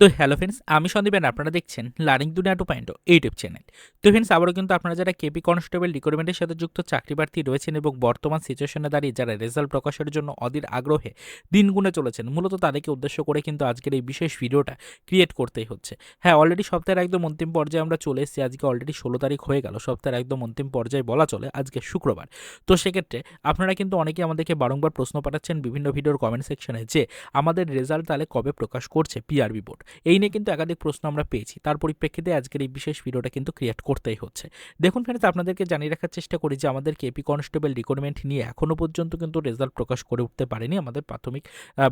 তো hello friends আমি সন্দীপেন আপনারা দেখছেন learning Duniya two point YouTube channel তো ফ্রেন্ডস আবারও কিন্তু আপনারা যারা কেপি কনস্টেবল রিক্রুটমেন্টের সাথে যুক্ত, চাকরি প্রার্থী রয়েছেন এবং বর্তমান সিচুয়েশনে দাঁড়িয়ে যারা রেজাল্ট প্রকাশের জন্য অধীর আগ্রহে দিন গুনে চলেছেন, মূলত তাদেরকে উদ্দেশ্য করে কিন্তু আজকের এই বিশেষ ভিডিওটা ক্রিয়েট করতেই হচ্ছে। হ্যাঁ অলরেডি সপ্তাহের একদম অন্তিম পর্যায়ে আমরা চলে এসেছি, আজকে অলরেডি ষোলো তারিখ হয়ে গেল, সপ্তাহের একদম অন্তিম পর্যায়ে বলা চলে আজকে শুক্রবার। তো সেক্ষেত্রে আপনারা কিন্তু অনেকে আমাদেরকে বারংবার প্রশ্ন পাঠাচ্ছেন বিভিন্ন ভিডিওর কমেন্ট সেকশনে যে আমাদের রেজাল্ট তাহলে কবে প্রকাশ করছে পিআরবি বোর্ড এই নিয়ে কিন্তু একাধিক প্রশ্ন আমরা পেয়েছি। তার পরিপ্রেক্ষিতে আজকের এই বিশেষ ভিডিওটা কিন্তু ক্রিয়েট করতেই হচ্ছে। দেখুন ফ্রেন্ডস আপনাদেরকে জানিয়ে রাখার চেষ্টা করি যে আমাদের কেপি কনস্টেবল রিক্রুটমেন্ট নিয়ে এখনও পর্যন্ত কিন্তু রেজাল্ট প্রকাশ করে উঠতে পারেনি আমাদের প্রাথমিক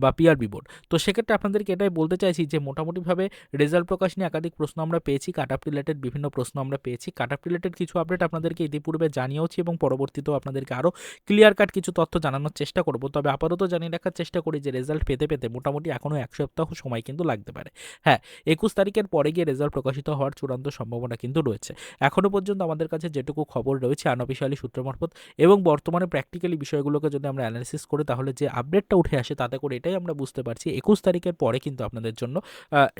বা পিআরবি বোর্ড তো সেক্ষেত্রে আপনাদেরকে এটাই বলতে চাইছি যে মোটামুটিভাবে রেজাল্ট প্রকাশ নিয়ে একাধিক প্রশ্ন আমরা পেয়েছি কাট আপ রিলেটেড বিভিন্ন প্রশ্ন আমরা পেয়েছি। কাট আপ রিলেটেড কিছু আপডেট আপনাদেরকে ইতিপূর্বে জানিয়েওছি এবং পরবর্তীতেও আপনাদেরকে আরও ক্লিয়ার কাট কিছু তথ্য জানানোর চেষ্টা করব। তবে আপাতত জানিয়ে রাখার চেষ্টা করি যে রেজাল্ট পেতে পেতে মোটামুটি এখনও এক সপ্তাহ সময় কিন্তু লাগতে পারে। হ্যাঁ একুশ তারিখের পরে গিয়ে রেজাল্ট প্রকাশিত হওয়ার চূড়ান্ত সম্ভাবনা কিন্তু রয়েছে। এখনও পর্যন্ত আমাদের কাছে যেটুকু খবর রয়েছে আনঅফিসিয়ালি সূত্র মারফত এবং বর্তমানে প্র্যাকটিক্যালি বিষয়গুলোকে যদি আমরা অ্যানালিসিস করি, তাহলে যে আপডেটটা উঠে আসে, তাতে করে এটাই আমরা বুঝতে পারছি একুশ তারিখের পরে কিন্তু আপনাদের জন্য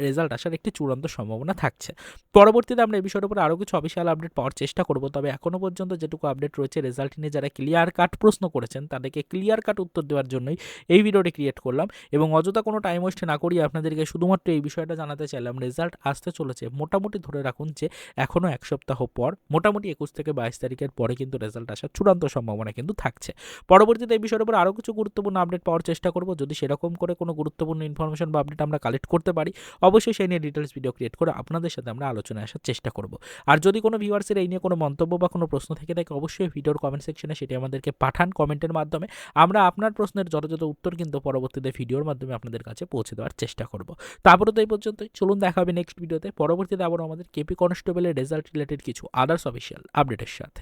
রেজাল্ট আসার একটি চূড়ান্ত সম্ভাবনা থাকছে। পরবর্তীতে আমরা এই বিষয়ের উপরে আরও কিছু অফিসিয়াল আপডেট পাওয়ার চেষ্টা করব, তবে এখনও পর্যন্ত যেটুকু আপডেট রয়েছে রেজাল্ট নিয়ে যারা ক্লিয়ার কাট প্রশ্ন করেছেন, তাদেরকে ক্লিয়ার কাট উত্তর দেওয়ার জন্যই এই ভিডিওটি ক্রিয়েট করলাম এবং অযথা কোনো টাইম ওয়েস্ট না করিয়ে আপনাদেরকে শুধুমাত্র এই বিষয়টা জানাতে চাইলাম রেজাল্ট আসতে চলেছে। মোটামুটি ধরে রাখুন যে এখনও এক সপ্তাহ পর, মোটামুটি একুশ থেকে বাইশ তারিখের পরে কিন্তু রেজাল্ট আসার চূড়ান্ত সম্ভাবনা কিন্তু থাকছে। পরবর্তীতে এই বিষয়ের উপর আরও কিছু গুরুত্বপূর্ণ আপডেট পাওয়ার চেষ্টা করব। যদি সেরকম করে কোনো গুরুত্বপূর্ণ ইনফরমেশন বা আপডেট আমরা কালেক্ট করতে পারি, অবশ্যই সেই নিয়ে ডিটেলস ভিডিও ক্রিয়েট করে আপনাদের সাথে আমরা আলোচনায় আসার চেষ্টা করব। আর যদি কোনো ভিউয়ার্সের এই নিয়ে কোনো মন্তব্য বা কোনো প্রশ্ন থেকে থাকে, অবশ্যই ভিডিওর কমেন্ট সেকশনে সেটি আমাদেরকে পাঠান কমেন্টের মাধ্যমে। আমরা আপনার প্রশ্নের যথাযথ উত্তর কিন্তু পরবর্তীতে ভিডিওর মাধ্যমে আপনাদের কাছে পৌঁছে দেওয়ার চেষ্টা করব। তারপরে তো এই পর্যন্তই। চলুন দেখা হবে নেক্সট ভিডিওতে পরবর্তীতে আবার আমাদের কেপি কনস্টেবলের রেজাল্ট রিলেটেড কিছু আদার্স অফিসিয়াল আপডেটের সাথে।